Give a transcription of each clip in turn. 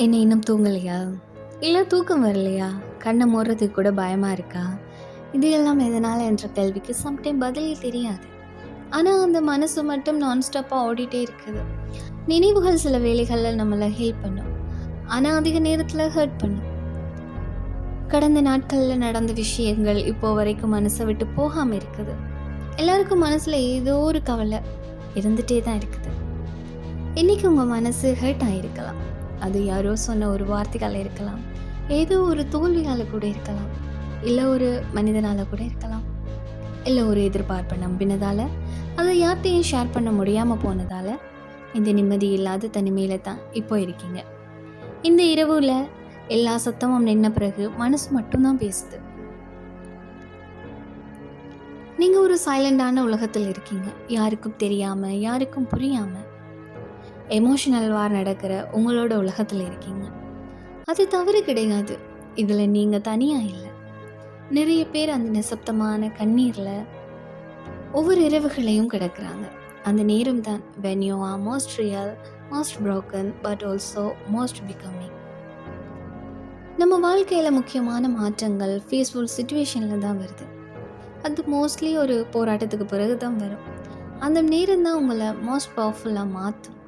என்ன இன்னும் தூங்கலையா? இல்லை தூக்கம் வரலையா? கண்ணை மூடுறதுக்கு கூட பயமாக இருக்கா? இது எல்லாம் எதனால் என்ற கேள்விக்கு சம்டைம் பதிலே தெரியாது. ஆனால் அந்த மனசு மட்டும் நான்ஸ்டாப்பாக ஓடிட்டே இருக்குது. நினைவுகள் சில வேலைகளில் நம்மளை ஹெல்ப் பண்ணும். ஆனால் அதிக நேரத்தில் ஹர்ட் பண்ணும். கடந்த நாட்களில் நடந்த விஷயங்கள் இப்போ வரைக்கும் மனசை விட்டு போகாமல் இருக்குது. எல்லாருக்கும் மனசில் ஏதோ ஒரு கவலை இருந்துகிட்டே தான் இருக்குது. இன்றைக்கி உங்கள் மனசு ஹர்ட் ஆகிருக்கலாம் அது யாரோ சொன்ன ஒரு வார்த்தைகள் இருக்கலாம். ஏதோ ஒரு தோல்வியால் கூட இருக்கலாம். இல்லை ஒரு மனிதனால் கூட இருக்கலாம். இல்லை ஒரு எதிர்பார்ப்பை நம்பினதால் அதை யார்கிட்டையும் ஷேர் பண்ண முடியாமல் போனதால் இந்த நிம்மதி இல்லாத தனிமையில் தான் இப்போ இருக்கீங்க. இந்த இரவில் எல்லா சத்தமும் நின்ன பிறகு மனசு மட்டும்தான் பேசுது. நீங்கள் ஒரு சைலண்டான உலகத்தில் இருக்கீங்க. யாருக்கும் தெரியாமல் யாருக்கும் புரியாமல் எமோஷனல் வார் நடக்கிற உங்களோட உலகத்தில் இருக்கீங்க. அது தவறு கிடையாது. இதில் நீங்கள் தனியாக இல்லை. நிறைய பேர் அந்த நிசப்தமான கண்ணீரில் ஒவ்வொரு இரவுகளையும் கிடக்கிறாங்க. அந்த நேரம் தான் when you are most real most broken but also most becoming நம்ம வாழ்க்கையில் முக்கியமான மாற்றங்கள் ஃபேஸ்ஃபுல் சுச்சுவேஷனில் தான் வருது. அது மோஸ்ட்லி ஒரு போராட்டத்துக்கு பிறகு தான் வரும். அந்த நேரம் தான் உங்களை மோஸ்ட் பவர்ஃபுல்லாக மாற்றும்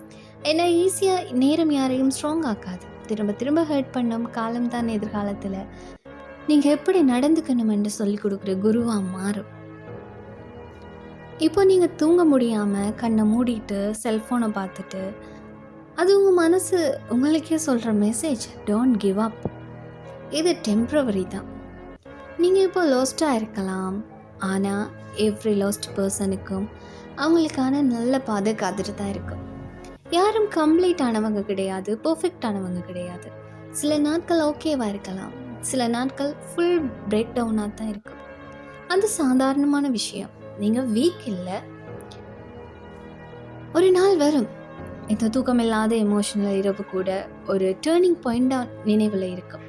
ஏன்னா ஈஸியாக நேரம் யாரையும் ஸ்ட்ராங் ஆக்காது. திரும்ப திரும்ப ஹர்ட் பண்ணும் காலம் தான் எதிர்காலத்தில். நீங்கள் எப்படி நடந்துக்கணும் என்று சொல்லி கொடுக்குற குருவாக மாறும். இப்போ நீங்கள் தூங்க முடியாமல் கண்ணை மூடிட்டு செல்ஃபோனை பார்த்துட்டு அது உங்கள் மனசு உங்களுக்கே சொல்கிற மெசேஜ் டோன்ட் கிவ் அப் இது டெம்ப்ரவரி தான். நீங்கள் இப்போ லோஸ்ட்டாக இருக்கலாம். ஆனால் எவ்ரி லாஸ்ட் பர்சனுக்கும் அவங்களுக்கான நல்ல பாதை காத்துட்டு தான் இருக்கும் யாரும் கம்ப்ளீட் ஆனவங்க கிடையாது பர்ஃபெக்ட் ஆனவங்க கிடையாது. சில நாட்கள் ஓகேவாக இருக்கலாம். சில நாட்கள் ஃபுல் பிரேக் டவுனாக தான் இருக்கும். அது சாதாரணமான விஷயம். நீங்கள் வீக் இல்லை. ஒரு நாள் வரும். இந்த தூக்கமில்லாத எமோஷனல் இரவு கூட ஒரு டேர்னிங் பாயிண்டாக நினைவில் இருக்கும்.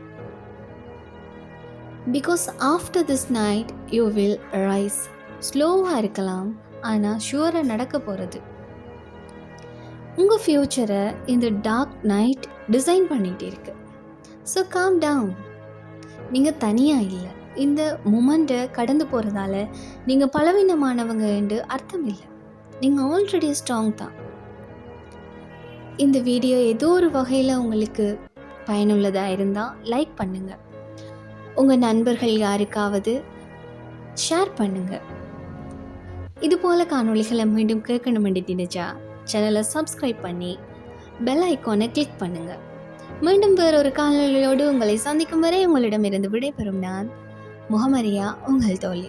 Because after this night you will rise ஸ்லோவாக இருக்கலாம். ஆனால் ஷுவராக நடக்க போகிறது உங்கள் ஃப்யூச்சரை இந்த டார்க் நைட் டிசைன் பண்ணிகிட்டே இருக்கு. ஸோ காம் டவுன் நீங்கள் தனியாக இல்லை. இந்த மூமெண்ட்டை கடந்து போகிறதால நீங்கள் பலவீனமானவங்க என்று அர்த்தம் இல்லை. நீங்கள் ஆல்ரெடி ஸ்ட்ராங் தான். இந்த வீடியோ ஏதோ ஒரு வகையில் உங்களுக்கு பயனுள்ளதாக இருந்தால் லைக் பண்ணுங்கள் உங்கள் நண்பர்கள் யாருக்காவது ஷேர் பண்ணுங்கள் இது போல் காணொளிகளை மீண்டும் கேட்கணும் நினைச்சா சேனலை சப்ஸ்கிரைப் பண்ணி பெல் ஐக்கானை கிளிக் பண்ணுங்கள் மீண்டும் வேறு ஒரு காலநிலையோடு உங்களை சந்திக்கும் வரை உங்களிடமிருந்து விடைபெறும் நான் முகமரியா உங்கள் தோழி.